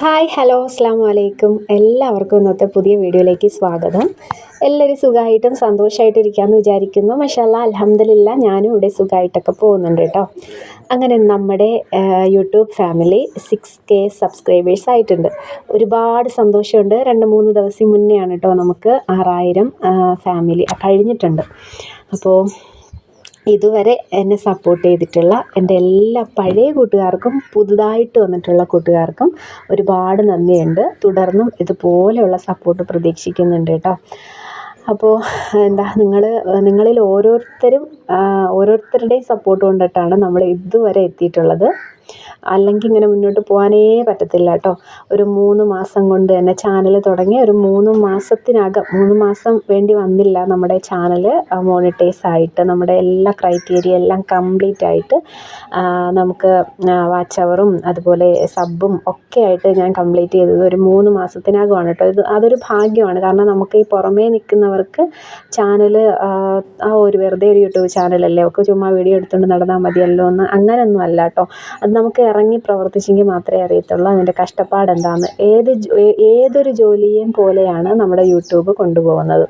Hi hello അസ്സാം വലൈക്കും എല്ലാവർക്കും ഇന്നത്തെ പുതിയ വീഡിയോയിലേക്ക് സ്വാഗതം. എല്ലാവരും സുഖമായിട്ടും സന്തോഷമായിട്ടും ഇരിക്കാമെന്ന് വിചാരിക്കുന്നു. മഷാല്ല അലഹമ്മദില്ല ഞാനും ഇവിടെ സുഖമായിട്ടൊക്കെ പോകുന്നുണ്ട് കേട്ടോ. അങ്ങനെ നമ്മുടെ YouTube family six K subscribers ആയിട്ടുണ്ട്. ഒരുപാട് സന്തോഷമുണ്ട്. രണ്ട് മൂന്ന് ദിവസം മുന്നെയാണ് കേട്ടോ നമുക്ക് ആറായിരം ഫാമിലി കഴിഞ്ഞിട്ടുണ്ട്. അപ്പോൾ ഇതുവരെ എന്നെ സപ്പോർട്ട് ചെയ്തിട്ടുള്ള എന്റെ എല്ലാ പഴയ കൂട്ടുകാർക്കും പുതുതായിട്ട് വന്നിട്ടുള്ള കൂട്ടുകാർക്കും ഒരുപാട് നന്ദിയുണ്ട്. തുടർന്നും ഇതുപോലെയുള്ള സപ്പോർട്ട് പ്രതീക്ഷിക്കുന്നുണ്ട് കേട്ടോ. അപ്പോൾ എന്താ നിങ്ങൾ നിങ്ങളിൽ ഓരോരുത്തരും ഓരോരുത്തരുടെയും സപ്പോർട്ട് കൊണ്ടിട്ടാണ് നമ്മൾ ഇതുവരെ എത്തിയിട്ടുള്ളത്. അല്ലെങ്കിൽ ഇങ്ങനെ മുന്നോട്ട് പോകാനേ പറ്റത്തില്ല കേട്ടോ. ഒരു മൂന്ന് മാസം കൊണ്ട് തന്നെ ചാനൽ തുടങ്ങി. ഒരു മൂന്ന് മാസത്തിനകം മൂന്ന് മാസം വേണ്ടി വന്നില്ല നമ്മുടെ ചാനൽ മോണിറ്റൈസ് ആയിട്ട്. നമ്മുടെ എല്ലാ ക്രൈറ്റീരിയ എല്ലാം കംപ്ലീറ്റ് ആയിട്ട് നമുക്ക് വാച്ച് അവറും അതുപോലെ സബും ഒക്കെ ആയിട്ട് ഞാൻ കംപ്ലീറ്റ് ചെയ്തത് ഒരു മൂന്ന് മാസത്തിനകമാണ് കേട്ടോ. ഇത് അതൊരു ഭാഗ്യമാണ്. കാരണം നമുക്ക് ഈ പുറമേ നിൽക്കുന്നവർക്ക് ചാനൽ ആ ഒരു വെറുതെ ഒരു യൂട്യൂബ് ചാനലല്ലേ ഒക്കെ ചുമ്മാ വീഡിയോ എടുത്തുകൊണ്ട് നടന്നാൽ മതിയല്ലോ എന്ന് അങ്ങനെയൊന്നും അല്ല കേട്ടോ. അത് നമുക്ക് ഇറങ്ങി പ്രവർത്തിച്ചെങ്കിൽ മാത്രമേ അറിയത്തുള്ളൂ അതിന്റെ കഷ്ടപ്പാട് എന്താണെന്ന് ഏത് ഏതൊരു ജോലിയെയും പോലെയാണ് നമ്മുടെ യൂട്യൂബ് കൊണ്ടുപോകുന്നത്.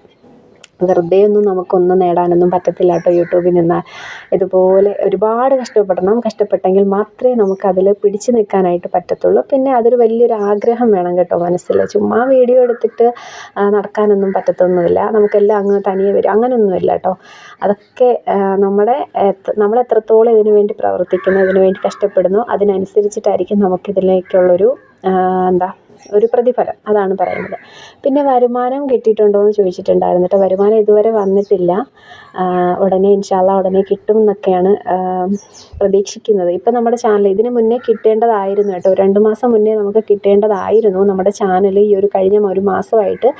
വെറുതെ ഒന്നും നമുക്കൊന്നും നേടാനൊന്നും പറ്റത്തില്ല കേട്ടോ യൂട്യൂബിൽ നിന്നാൽ ഇതുപോലെ ഒരുപാട് കഷ്ടപ്പെടണം. കഷ്ടപ്പെട്ടെങ്കിൽ മാത്രമേ നമുക്കതിൽ പിടിച്ചു നിൽക്കാനായിട്ട് പറ്റത്തുള്ളൂ. പിന്നെ അതൊരു വലിയൊരു ആഗ്രഹം വേണം കേട്ടോ മനസ്സിൽ. ചുമ്മാ വീഡിയോ എടുത്തിട്ട് നടക്കാനൊന്നും പറ്റത്തൊന്നുമില്ല. നമുക്കെല്ലാം അങ്ങ് തനിയെ വരും. അങ്ങനെയൊന്നുമില്ല കേട്ടോ. അതൊക്കെ നമ്മുടെ നമ്മൾ എത്രത്തോളം ഇതിനു വേണ്ടി പ്രവർത്തിക്കുന്നു ഇതിനു വേണ്ടി കഷ്ടപ്പെടുന്നു അതിനനുസരിച്ചിട്ടായിരിക്കും നമുക്കിതിലേക്കുള്ളൊരു എന്താ ഒരു പ്രതിഫലം അതാണ് പറയുന്നത്. പിന്നെ വരുമാനം കിട്ടിയിട്ടുണ്ടോ എന്ന് ചോദിച്ചിട്ടുണ്ടായിരുന്നു. കേട്ടോ വരുമാനം ഇതുവരെ വന്നിട്ടില്ല. ഉടനെ ഇൻഷാല്ല ഉടനെ കിട്ടും എന്നൊക്കെയാണ് പ്രതീക്ഷിക്കുന്നത്. ഇപ്പം നമ്മുടെ ചാനൽ ഇതിന് മുന്നേ കിട്ടേണ്ടതായിരുന്നു കേട്ടോ. രണ്ട് മാസം മുന്നേ നമുക്ക് കിട്ടേണ്ടതായിരുന്നു നമ്മുടെ ചാനൽ ഈ ഒരു കഴിഞ്ഞ ഒരു മാസമായിട്ട്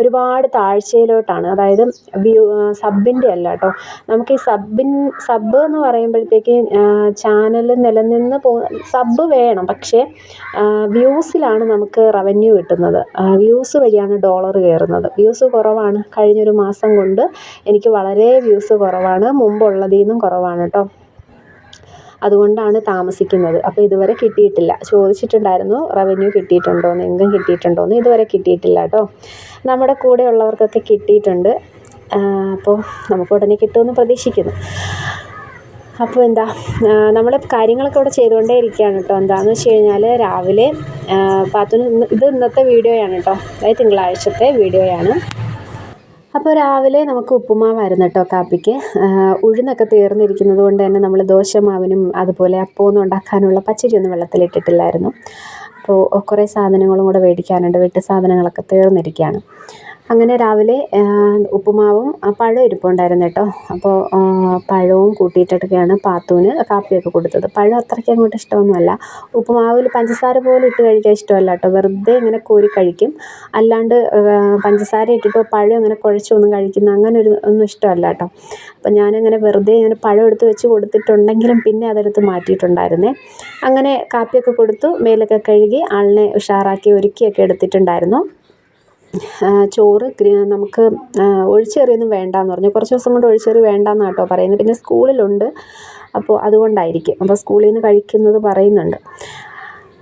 ഒരുപാട് താഴ്ചയിലോട്ടാണ്. അതായത് വ്യൂ സബിന്റെ അല്ല കേട്ടോ. നമുക്ക് ഈ സബിൻ സബ് എന്ന് പറയുമ്പോഴത്തേക്ക് ചാനൽ നിലനിന്ന് പോ സബ് വേണം. പക്ഷേ വ്യൂസിലാണ് നമുക്ക് റവന്യൂ കിട്ടുന്നത്. വ്യൂസ് വഴിയാണ് ഡോളർ കയറുന്നത്. വ്യൂസ് കുറവാണ്. കഴിഞ്ഞൊരു മാസം കൊണ്ട് എനിക്ക് വളരെ വ്യൂസ് കുറവാണ് മുമ്പുള്ളതിൽ നിന്നും കുറവാണ് കേട്ടോ അതുകൊണ്ടാണ് താമസിക്കുന്നത്. അപ്പോൾ ഇതുവരെ കിട്ടിയിട്ടില്ല. ചോദിച്ചിട്ടുണ്ടായിരുന്നു റവന്യൂ കിട്ടിയിട്ടുണ്ടോയെന്ന് എങ്കും കിട്ടിയിട്ടുണ്ടോയെന്ന് ഇതുവരെ കിട്ടിയിട്ടില്ല കേട്ടോ നമ്മുടെ കൂടെ ഉള്ളവർക്കൊക്കെ കിട്ടിയിട്ടുണ്ട്. അപ്പോൾ നമുക്ക് ഉടനെ കിട്ടുമെന്ന് പ്രതീക്ഷിക്കുന്നു. അപ്പോൾ എന്താ നമ്മൾ കാര്യങ്ങളൊക്കെ ഇവിടെ ചെയ്തുകൊണ്ടേ ഇരിക്കുകയാണ് കേട്ടോ എന്താണെന്ന് വെച്ച് കഴിഞ്ഞാൽ രാവിലെ പാത്തുന് ഇത് ഇന്നത്തെ വീഡിയോയാണ് കേട്ടോ അതായത് തിങ്കളാഴ്ചത്തെ വീഡിയോയാണ് അപ്പോൾ രാവിലെ നമുക്ക് ഉപ്പുമാവായിരുന്നു കേട്ടോ കാപ്പിക്ക്. ഉഴുന്നൊക്കെ തീർന്നിരിക്കുന്നത് കൊണ്ട് തന്നെ നമ്മൾ ദോശമാവിനും അതുപോലെ അപ്പമൊന്നും ഉണ്ടാക്കാനുള്ള പച്ചരിയൊന്നും വെള്ളത്തിലിട്ടിട്ടില്ലായിരുന്നു. അപ്പോൾ കുറേ സാധനങ്ങളും കൂടെ മേടിക്കാനുണ്ട്. വീട്ടു സാധനങ്ങളൊക്കെ തീർന്നിരിക്കുകയാണ്. അങ്ങനെ രാവിലെ ഉപ്പുമാവും പഴവും ഇരിപ്പുണ്ടായിരുന്നു കേട്ടോ. അപ്പോൾ പഴവും കൂട്ടിയിട്ടൊക്കെയാണ് പാത്തുവിന് കാപ്പിയൊക്കെ കൊടുത്തത്. പഴം അത്രയ്ക്ക് അങ്ങോട്ട് ഇഷ്ടമൊന്നുമല്ല. ഉപ്പുമാവിൽ പഞ്ചസാര പോലും ഇട്ട് കഴിക്കാൻ ഇഷ്ടമല്ല കേട്ടോ. വെറുതെ ഇങ്ങനെ കോരി കഴിക്കും. അല്ലാണ്ട് പഞ്ചസാര ഇട്ടിട്ടോ പഴം ഇങ്ങനെ കുഴച്ചൊന്നും കഴിക്കുന്ന അങ്ങനെ ഒരു ഒന്നും ഇഷ്ടമല്ല കേട്ടോ. അപ്പോൾ ഞാനങ്ങനെ വെറുതെ ഇങ്ങനെ പഴം എടുത്ത് വെച്ച് കൊടുത്തിട്ടുണ്ടെങ്കിലും പിന്നെ അതെടുത്ത് മാറ്റിയിട്ടുണ്ടായിരുന്നേ. അങ്ങനെ കാപ്പിയൊക്കെ കൊടുത്തു മേലൊക്കെ കഴുകി ആളിനെ ഉഷാറാക്കി ഒരുക്കിയൊക്കെ എടുത്തിട്ടുണ്ടായിരുന്നു. ചോറ് നമുക്ക് ഒഴിച്ചുകറിയൊന്നും വേണ്ടാന്ന് പറഞ്ഞു. കുറച്ച് ദിവസം കൊണ്ട് ഒഴിച്ചുകറി വേണ്ടാന്നാണ് കേട്ടോ പറയുന്നത്. പിന്നെ സ്കൂളിലുണ്ട്. അപ്പോൾ അതുകൊണ്ടായിരിക്കും. അപ്പോൾ സ്കൂളിൽ നിന്ന് കഴിക്കുന്നത് പറയുന്നുണ്ട്.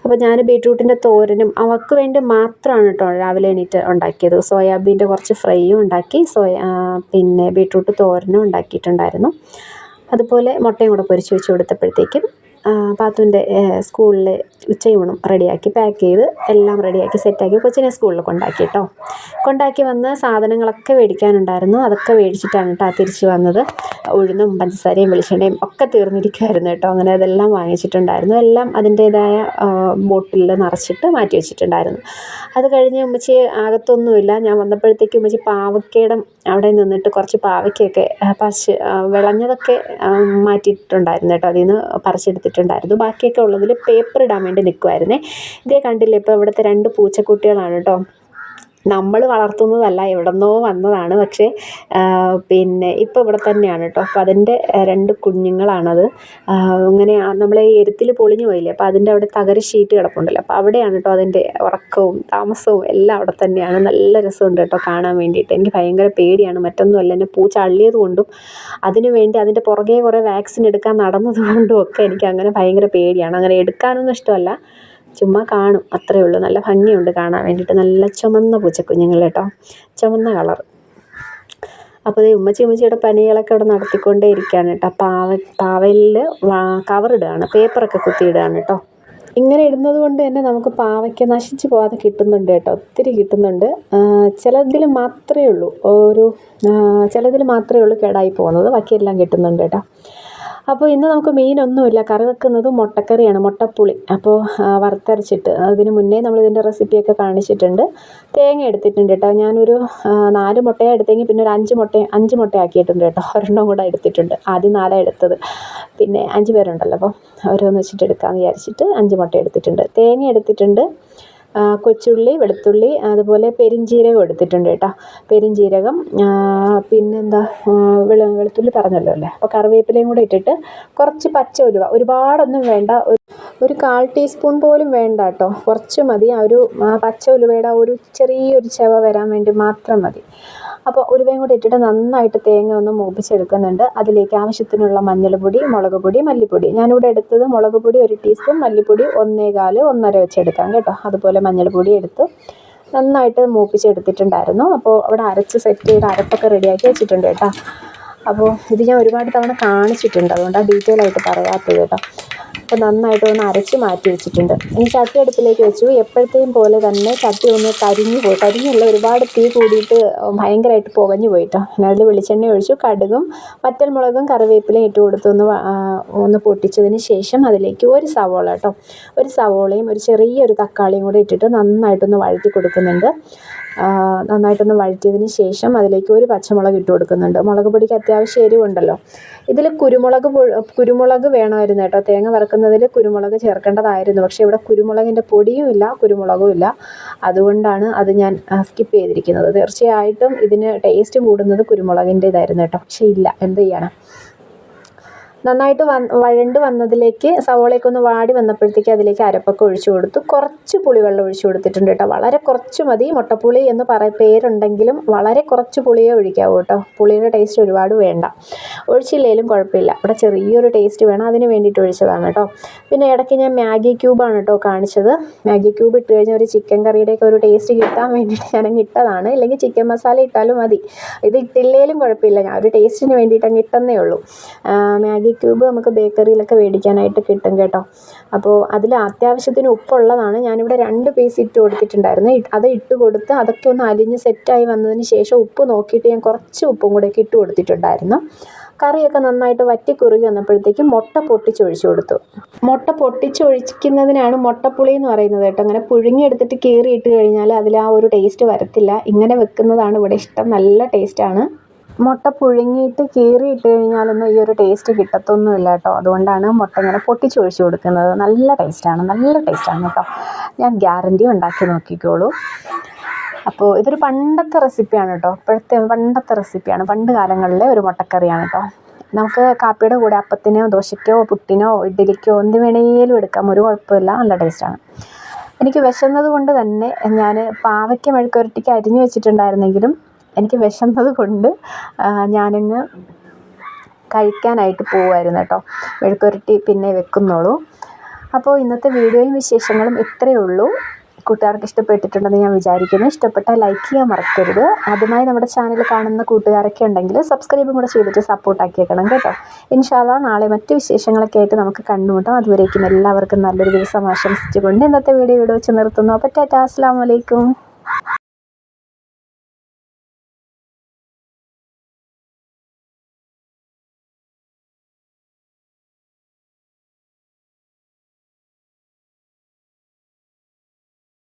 അപ്പോൾ ഞാൻ ബീട്രൂട്ടിന്റെ തോരനും അവൾക്ക് വേണ്ടി മാത്രമാണ് കേട്ടോ രാവിലെ എണീറ്റ് ഉണ്ടാക്കിയത്. സോയാബീന്റെ കുറച്ച് ഫ്രൈയും ഉണ്ടാക്കി സോയാ പിന്നെ ബീട്രൂട്ട് തോരനും ഉണ്ടാക്കിയിട്ടുണ്ടായിരുന്നു. അതുപോലെ മുട്ടയും കൂടെ പൊരിച്ച് വെച്ച് കൊടുത്തപ്പോഴത്തേക്കും പാത്തുവിന്റെ സ്കൂളിൽ ഉച്ചയൂണും റെഡിയാക്കി പാക്ക് ചെയ്ത് എല്ലാം റെഡിയാക്കി സെറ്റാക്കി കൊച്ചിനെ സ്കൂളിൽ കൊണ്ടാക്കി കേട്ടോ കൊണ്ടാക്കി വന്ന് സാധനങ്ങളൊക്കെ മേടിക്കാനുണ്ടായിരുന്നു. അതൊക്കെ മേടിച്ചിട്ടാണ് കേട്ടോ തിരിച്ച് വന്നത്. ഉഴുന്നും പഞ്ചസാരയും വെളിച്ചെണ്ണയും ഒക്കെ തീർന്നിരിക്കുമായിരുന്നു കേട്ടോ അങ്ങനെ അതെല്ലാം വാങ്ങിച്ചിട്ടുണ്ടായിരുന്നു. എല്ലാം അതിന്റേതായ ബോട്ടിലിൽ നിറച്ചിട്ട് മാറ്റി വെച്ചിട്ടുണ്ടായിരുന്നു. അത് കഴിഞ്ഞ് ഉമ്മച്ചി അകത്തൊന്നുമില്ല ഞാൻ വന്നപ്പോഴത്തേക്കും ഉമ്മച്ചി പാവക്കേടം അവിടെ നിന്നിട്ട് കുറച്ച് പാവയ്ക്കൊക്കെ പറിച്ച് വിളഞ്ഞതൊക്കെ മാറ്റിയിട്ടുണ്ടായിരുന്നു കേട്ടോ അതിൽ നിന്ന് പറിച്ചെടുത്തിട്ടുണ്ടായിരുന്നു ബാക്കിയൊക്കെ ഉള്ളതിൽ പേപ്പർ ഇടാൻ വേണ്ടി നിൽക്കുമായിരുന്നേ ഇതേ കണ്ടില്ലേ ഇപ്പോൾ ഇവിടുത്തെ രണ്ട് പൂച്ചക്കുട്ടികളാണ് കേട്ടോ നമ്മൾ വളർത്തുന്നതല്ല എവിടെന്നോ വന്നതാണ്. പക്ഷേ പിന്നെ ഇപ്പോൾ ഇവിടെ തന്നെയാണ് കേട്ടോ അപ്പോൾ അതിന്റെ രണ്ട് കുഞ്ഞുങ്ങളാണത്. ഇങ്ങനെ നമ്മൾ എരുത്തിൽ പൊളിഞ്ഞു പോയില്ലേ? അപ്പോൾ അതിന്റെ അവിടെ തകര ഷീറ്റ് കിടപ്പുണ്ടല്ലോ. അപ്പോൾ അവിടെയാണ് കേട്ടോ അതിന്റെ ഉറക്കവും താമസവും എല്ലാം അവിടെ തന്നെയാണ്. നല്ല രസമുണ്ട് കേട്ടോ കാണാൻ വേണ്ടിയിട്ട്. എനിക്ക് ഭയങ്കര പേടിയാണ്. മറ്റൊന്നുമല്ല എന്നെ പൂച്ച അള്ളിയത് കൊണ്ടും അതിനു വേണ്ടി അതിന്റെ പുറകെ കുറേ വാക്സിൻ എടുക്കാൻ നടന്നത് കൊണ്ടും ഒക്കെ എനിക്ക് അങ്ങനെ ഭയങ്കര പേടിയാണ്. അങ്ങനെ എടുക്കാനൊന്നും ഇഷ്ടമല്ല. ചുമ്മാ കാണും. അത്രയേ ഉള്ളൂ. നല്ല ഭംഗിയുണ്ട് കാണാൻ വേണ്ടിയിട്ട്. നല്ല ചുമന്ന പൂച്ചക്കുഞ്ഞുങ്ങൾ കേട്ടോ. ചുമന്ന കളർ. അപ്പോൾ ഈ ഉമ്മച്ചി ഉമ്മച്ചിയുടെ പനികളൊക്കെ അവിടെ നടത്തിക്കൊണ്ടേ ഇരിക്കുകയാണ് കേട്ടോ. പാവ പാവലിൽ കവറിടുകയാണ് പേപ്പറൊക്കെ കുത്തിയിടുകയാണ് കേട്ടോ. ഇങ്ങനെ ഇടുന്നത് കൊണ്ട് തന്നെ നമുക്ക് പാവയ്ക്ക് നശിച്ചു പോകാതെ കിട്ടുന്നുണ്ട് കേട്ടോ. ഒത്തിരി കിട്ടുന്നുണ്ട്. ചിലതിൽ മാത്രമേ ഉള്ളൂ. ഒരു ചിലതിൽ മാത്രമേ ഉള്ളൂ കേടായി പോകുന്നത്. ബാക്കിയെല്ലാം കിട്ടുന്നുണ്ട് കേട്ടോ. അപ്പോൾ ഇന്ന് നമുക്ക് മീനൊന്നുമില്ല കറി വെക്കുന്നത് മുട്ടക്കറിയാണ് മുട്ടപ്പുളി. അപ്പോൾ വറുത്തരച്ചിട്ട് അതിന് മുന്നേ നമ്മൾ ഇതിന്റെ റെസിപ്പിയൊക്കെ കാണിച്ചിട്ടുണ്ട്. തേങ്ങ എടുത്തിട്ടുണ്ട് കേട്ടോ. ഞാനൊരു നാല് മുട്ടയാണ് എടുത്തെങ്കിൽ പിന്നെ ഒരു അഞ്ച് മുട്ട അഞ്ച് മുട്ട ആക്കിയിട്ടുണ്ട് കേട്ടോ. ഒരെണ്ണം കൂടെ എടുത്തിട്ടുണ്ട്. ആദ്യം നാലാണ് എടുത്തത്. പിന്നെ അഞ്ച് പേരുണ്ടല്ലോ. അപ്പോൾ ഓരോന്ന് വെച്ചിട്ട് എടുക്കാമെന്ന് വിചാരിച്ചിട്ട് അഞ്ച് മുട്ട എടുത്തിട്ടുണ്ട്. തേങ്ങ എടുത്തിട്ടുണ്ട്. കൊച്ചുള്ളി വെളുത്തുള്ളി അതുപോലെ പെരിഞ്ജീരകം എടുത്തിട്ടുണ്ട് കേട്ടോ. പെരിഞ്ജീരകം പിന്നെന്താ വെളു വെളുത്തുള്ളി പറഞ്ഞല്ലോ അല്ലേ? അപ്പോൾ കറിവേപ്പിലയും കൂടെ ഇട്ടിട്ട് കുറച്ച് പച്ച ഉലുവ. ഒരുപാടൊന്നും വേണ്ട. ഒരു കാൽ ടീസ്പൂൺ പോലും വേണ്ട കേട്ടോ. കുറച്ച് മതി. ആ ഒരു പച്ച ഉലുവയുടെ ഒരു ചെറിയൊരു ചെവ വരാൻ വേണ്ടി മാത്രം മതി. അപ്പോൾ ഉലുവയും കൂടി ഇട്ടിട്ട് നന്നായിട്ട് തേങ്ങ ഒന്ന് മൂപ്പിച്ചെടുക്കുന്നുണ്ട്. അതിലേക്ക് ആവശ്യത്തിനുള്ള മഞ്ഞൾപ്പൊടി മുളക് പൊടി മല്ലിപ്പൊടി. ഞാനിവിടെ എടുത്തത് മുളക് പൊടി ഒരു ടീസ്പൂൺ മല്ലിപ്പൊടി ഒന്നേകാൽ ഒന്നര വെച്ചെടുക്കാം കേട്ടോ. അതുപോലെ മഞ്ഞൾപ്പൊടി എടുത്ത്. നന്നായിട്ട് മൂപ്പിച്ചെടുത്തിട്ടുണ്ടായിരുന്നു. അപ്പോൾ അവിടെ അരച്ച് സെറ്റ് ചെയ്ത് അരപ്പൊക്കെ റെഡിയാക്കി വെച്ചിട്ടുണ്ട് കേട്ടോ. അപ്പോൾ ഇത് ഞാൻ ഒരുപാട് തവണ കാണിച്ചിട്ടുണ്ട്. അതുകൊണ്ടാണ് ഡീറ്റെയിൽ ആയിട്ട് പറയാത്തത് കേട്ടോ. അപ്പോൾ നന്നായിട്ട് ഒന്ന് അരച്ച് മാറ്റി വെച്ചിട്ടുണ്ട്. ഇനി ചട്ടി അടുപ്പിലേക്ക് വെച്ചു. എപ്പോഴത്തെയും പോലെ തന്നെ ചട്ടി ഒന്ന് കരിഞ്ഞു പോയി. കരിഞ്ഞല്ല ഒരുപാട് തീ കൂടിയിട്ട് ഭയങ്കരമായിട്ട് പുകഞ്ഞു പോയിട്ടോ. പിന്നെ അതിൽ വെളിച്ചെണ്ണ ഒഴിച്ചു കടുകും വറ്റൽമുളകും കറിവേപ്പിലയും ഇട്ട് കൊടുത്ത് ഒന്ന് ഒന്ന് പൊട്ടിച്ചതിന് ശേഷം അതിലേക്ക് ഒരു സവോള കേട്ടോ ഒരു സവോളയും ഒരു ചെറിയൊരു തക്കാളിയും കൂടെ ഇട്ടിട്ട് നന്നായിട്ടൊന്ന് വഴറ്റി കൊടുക്കുന്നുണ്ട്. നന്നായിട്ടൊന്ന് വഴറ്റിയതിന് ശേഷം അതിലേക്ക് ഒരു പച്ചമുളക് ഇട്ട് കൊടുക്കുന്നുണ്ട്. മുളക് പൊടിക്ക് അത്യാവശ്യം എരിവുണ്ടല്ലോ. ഇതിൽ കുരുമുളക് കുരുമുളക് വേണമായിരുന്നു കേട്ടോ. തേങ്ങ വറക്കുന്നതിൽ കുരുമുളക് ചേർക്കേണ്ടതായിരുന്നു. പക്ഷേ ഇവിടെ കുരുമുളകിന്റെ പൊടിയും ഇല്ല കുരുമുളകും ഇല്ല. അതുകൊണ്ടാണ് അത് ഞാൻ സ്കിപ്പ് ചെയ്തിരിക്കുന്നത്. തീർച്ചയായിട്ടും ഇതിന് ടേസ്റ്റ് കൂടുന്നത് കുരുമുളകിന്റെ ഇതായിരുന്നു കേട്ടോ. പക്ഷേ ഇല്ല എന്ത് ചെയ്യാനാണ് നന്നായിട്ട് വഴണ്ട് വന്നതിലേക്ക് സവോളയൊക്കെ ഒന്ന് വാടി വന്നപ്പോഴത്തേക്ക് അതിലേക്ക് അരപ്പൊക്കെ ഒഴിച്ചു കൊടുത്തു. കുറച്ച് പുളിവെള്ളം ഒഴിച്ചു കൊടുത്തിട്ടുണ്ട് കേട്ടോ. വളരെ കുറച്ച് മതി. മുട്ടപ്പുളി എന്ന് പറ പേരുണ്ടെങ്കിലും വളരെ കുറച്ച് പുളിയേ ഒഴിക്കാവൂ കേട്ടോ. പുളിയുടെ ടേസ്റ്റ് ഒരുപാട് വേണ്ട. ഒഴിച്ചില്ലേലും കുഴപ്പമില്ല. ഇവിടെ ചെറിയൊരു ടേസ്റ്റ് വേണം. അതിന് വേണ്ടിയിട്ട് ഒഴിച്ചതാണ് കേട്ടോ. പിന്നെ ഇടയ്ക്ക് ഞാൻ മാഗി ക്യൂബാണ് കേട്ടോ കാണിച്ചത്. മാഗി ക്യൂബ് ഇട്ട് കഴിഞ്ഞാൽ ഒരു ചിക്കൻ കറിയുടെയൊക്കെ ഒരു ടേസ്റ്റ് കിട്ടാൻ വേണ്ടിയിട്ട് ഞാനങ്ങ് ഇട്ടതാണ്. ഇല്ലെങ്കിൽ ചിക്കൻ മസാല ഇട്ടാലും മതി. ഇത് ഇട്ടില്ലേലും കുഴപ്പമില്ല. ഞാൻ ഒരു ടേസ്റ്റിന് വേണ്ടിയിട്ട് അങ്ങ് ഇട്ടെന്നേ ഉള്ളൂ. മാഗി ക്യൂബ് നമുക്ക് ബേക്കറിയിലൊക്കെ മേടിക്കാനായിട്ട് കിട്ടും കേട്ടോ. അപ്പോൾ അതിൽ അത്യാവശ്യത്തിന് ഉപ്പുള്ളതാണ്. ഞാനിവിടെ രണ്ട് പീസ് ഇട്ട് കൊടുത്തിട്ടുണ്ടായിരുന്നു. അത് ഇട്ട് കൊടുത്ത് അതൊക്കെ ഒന്ന് അലിഞ്ഞ് സെറ്റായി വന്നതിന് ശേഷം ഉപ്പ് നോക്കിയിട്ട് ഞാൻ കുറച്ച് ഉപ്പും കൂടെ ഇട്ട് കൊടുത്തിട്ടുണ്ടായിരുന്നു. കറിയൊക്കെ നന്നായിട്ട് വറ്റി കുറുകി വന്നപ്പോഴത്തേക്കും മുട്ട പൊട്ടിച്ചൊഴിച്ചു കൊടുത്തു. മുട്ട പൊട്ടിച്ചൊഴിക്കുന്നതിനാണ് മുട്ടപ്പുളി എന്ന് പറയുന്നത് കേട്ടോ. അങ്ങനെ പുഴുങ്ങിയെടുത്തിട്ട് കീറിയിട്ട് കഴിഞ്ഞാൽ അതിൽ ആ ഒരു ടേസ്റ്റ് വരത്തില്ല. ഇങ്ങനെ വെക്കുന്നതാണ് ഇവിടെ ഇഷ്ടം. നല്ല ടേസ്റ്റാണ് മുട്ട പുഴുങ്ങിയിട്ട് കീറി ഇട്ട് കഴിഞ്ഞാലൊന്നും ഈ ഒരു ടേസ്റ്റ് കിട്ടത്തൊന്നുമില്ല കേട്ടോ. അതുകൊണ്ടാണ് മുട്ട ഇങ്ങനെ പൊട്ടിച്ചൊഴിച്ച് കൊടുക്കുന്നത്. നല്ല ടേസ്റ്റാണ് നല്ല ടേസ്റ്റാണ് കേട്ടോ. ഞാൻ ഗ്യാരണ്ടി ഉണ്ടാക്കി നോക്കിക്കോളൂ. അപ്പോൾ ഇതൊരു പണ്ടത്തെ റെസിപ്പിയാണ് കേട്ടോ. ഇപ്പോഴത്തെ പണ്ടത്തെ റെസിപ്പിയാണ് പണ്ട് കാലങ്ങളിലെ ഒരു മുട്ടക്കറിയാണ് കേട്ടോ. നമുക്ക് കാപ്പിയുടെ കൂടെ അപ്പത്തിനോ ദോശയ്ക്കോ പുട്ടിനോ ഇഡ്ഡലിക്കോ എന്ത് വേണേലും എടുക്കാം. ഒരു കുഴപ്പമില്ല. നല്ല ടേസ്റ്റാണ് എനിക്ക് വിശന്നത് കൊണ്ട് തന്നെ ഞാൻ പാവയ്ക്ക മെഴുക്കുരട്ടിക്ക് അരിഞ്ഞു വെച്ചിട്ടുണ്ടായിരുന്നെങ്കിലും എനിക്ക് വിശന്നത് കൊണ്ട് ഞാനങ്ങ് കഴിക്കാനായിട്ട് പോവുമായിരുന്നു കേട്ടോ. മെഴുക്കുവരട്ടി പിന്നെ വെക്കുന്നുള്ളൂ. അപ്പോൾ ഇന്നത്തെ വീഡിയോയും വിശേഷങ്ങളും ഇത്രയേ ഉള്ളൂ. കൂട്ടുകാർക്ക് ഇഷ്ടപ്പെട്ടിട്ടുണ്ടെന്ന് ഞാൻ വിചാരിക്കുന്നു. ഇഷ്ടപ്പെട്ടാൽ ലൈക്ക് ചെയ്യാൻ മറക്കരുത്. ആദ്യമായി നമ്മുടെ ചാനൽ കാണുന്ന കൂട്ടുകാരൊക്കെ ഉണ്ടെങ്കിൽ സബ്സ്ക്രൈബും കൂടെ ചെയ്തിട്ട് സപ്പോർട്ടാക്കിയേക്കണം കേട്ടോ. ഇൻഷാല്ല നാളെ മറ്റ് വിശേഷങ്ങളൊക്കെ ആയിട്ട് നമുക്ക് കണ്ടുമുട്ടാം. അതുവരേക്കും എല്ലാവർക്കും നല്ലൊരു ദിവസം ആശംസിച്ചുകൊണ്ട് ഇന്നത്തെ വീഡിയോ ഇവിടെ വെച്ച് നിർത്തുന്നു. അപ്പോൾ ടാറ്റാ അസ്സാം വലൈക്കും